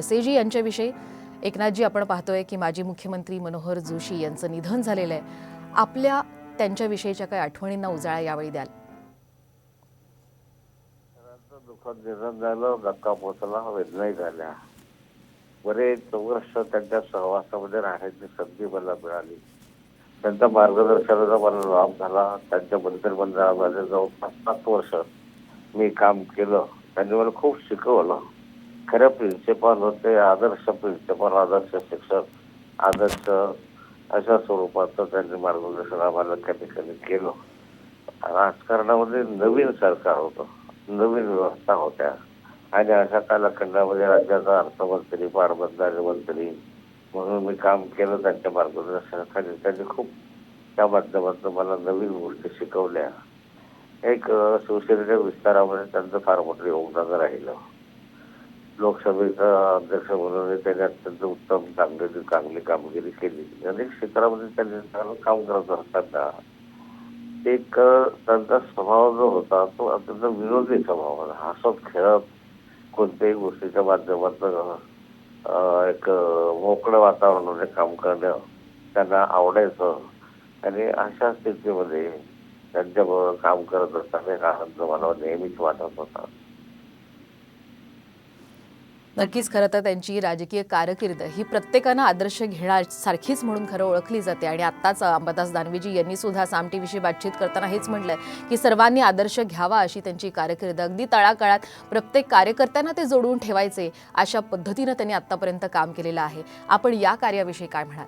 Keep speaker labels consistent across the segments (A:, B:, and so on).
A: खडसेजी यांच्याविषयी एकनाथजी आपण पाहतोय की माजी मुख्यमंत्री मनोहर जोशी यांचं निधन झालेलं आहे. आपल्या त्यांच्याविषयीच्या काही आठवणींना उजाळा यावेळी द्याल.
B: सरांचं दुःखद निधन झालं धक्का पोचला वेदनाही झाल्या. बरेच वर्ष त्यांच्या सहवासामध्ये राहण्याची संधी मला मिळाली. त्यांच्या मार्गदर्शनाचा मला लाभ झाला. त्यांच्या मंत्रिमंडळामध्ये जवळपास पाच वर्ष मी काम केलं. त्यांनी मला खूप शिकवलं. खरं प्रिन्सिपल होते आदर्श प्रिन्सिपल आदर्श शिक्षक आदर्श अशा स्वरूपाचं त्यांनी मार्गदर्शन आम्हाला त्या ठिकाणी केलं. राजकारणामध्ये नवीन सरकार होतं नवीन व्यवस्था होत्या. आणि अशा कालखंडामध्ये राज्याचा अर्थमंत्री पारबंधारे मंत्री म्हणून मी काम केलं त्यांच्या मार्गदर्शनाखाली. त्यांनी खूप त्या माध्यमातून मला नवीन गोष्टी शिकवल्या. एक शिवसेनेच्या विस्तारामध्ये त्यांचं फार मोठं योगदान राहिलं. लोकसभेचा अध्यक्ष म्हणून त्यांनी अत्यंत उत्तम चांगली चांगली कामगिरी केली. अनेक क्षेत्रामध्ये त्यांनी चांगलं काम करत असताना एक त्यांचा स्वभाव जो होता तो अत्यंत विनोदी स्वभाव होता. हसत खेळत कोणत्याही गोष्टीच्या माध्यमातून एक मोकळं वातावरणामध्ये काम करणं त्यांना आवडायचं. आणि अशा स्थितीमध्ये त्यांच्याबरोबर काम करत असताना एक आनंद मला नेहमीच वाटत होता.
A: नक्कीच खरं तर त्यांची राजकीय कारकीर्द ही प्रत्येकानं आदर्श घेण्यासारखीच म्हणून खरं ओळखली जाते. आणि आत्ताच अंबादास दानवेजी यांनी सुद्धा साम टीव्हीशी बातचीत करताना हेच म्हटलंय की सर्वांनी आदर्श घ्यावा अशी त्यांची कारकीर्द. अगदी तळाकाळात प्रत्येक कार्यकर्त्यांना ते जोडून ठेवायचे अशा पद्धतीनं त्यांनी आतापर्यंत काम केलेलं आहे. आपण या कार्याविषयी काय म्हणाल?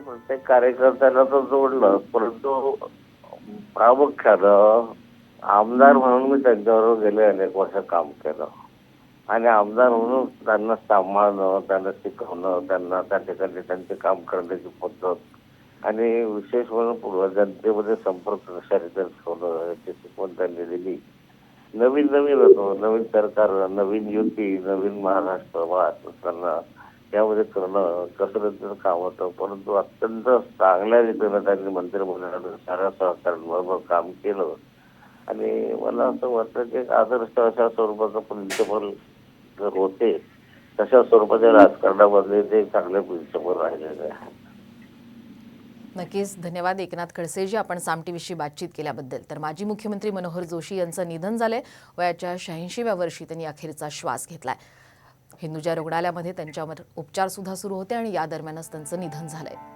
B: प्रत्येक कार्यकर्त्याला तर जोडलं परंतु प्रामुख्यानं आमदार म्हणून मी त्यांच्याबरोबर गेले अनेक वर्ष काम केलं. आणि आमदार म्हणून त्यांना सांभाळणं त्यांना शिकवणं त्यांना त्या ठिकाणी त्यांचे काम करण्याची पद्धत आणि विशेष म्हणून पूर्व जनतेमध्ये संपर्क कशा ठेवणं याची शिकवण त्यांनी दिली. नवीन नवीन होतो नवीन सरकार नवीन युती नवीन महाराष्ट्र त्यांना त्यामध्ये करणं कसरतीचं काम होतं परंतु अत्यंत चांगल्या रीतीनं त्यांनी मंत्रिमंडळात साऱ्या सहकाऱ्यांबरोबर काम केलं. आणि मला असं वाटतं की आदर्श अशा स्वरूपाचं प्रिन्सिपल जर होते तशा स्वरूपाच्या राजकारणामध्ये ते चांगले प्रिन्सिपल राहिलेले आहेत.
A: नक्कीच. धन्यवाद एकनाथ खडसेजी आपण सामटीविषयी बातचीत केल्याबद्दल. तर माजी मुख्यमंत्री मनोहर जोशी यांचं निधन झालंय. वयाच्या शहाऐंशीव्या वर्षी त्यांनी अखेरचा श्वास घेतलाय. हिंदुजा रुग्णालयामध्ये त्यांच्यावर उपचार सुद्धा सुरू होते आणि या दरम्यानच त्यांचं निधन झालंय.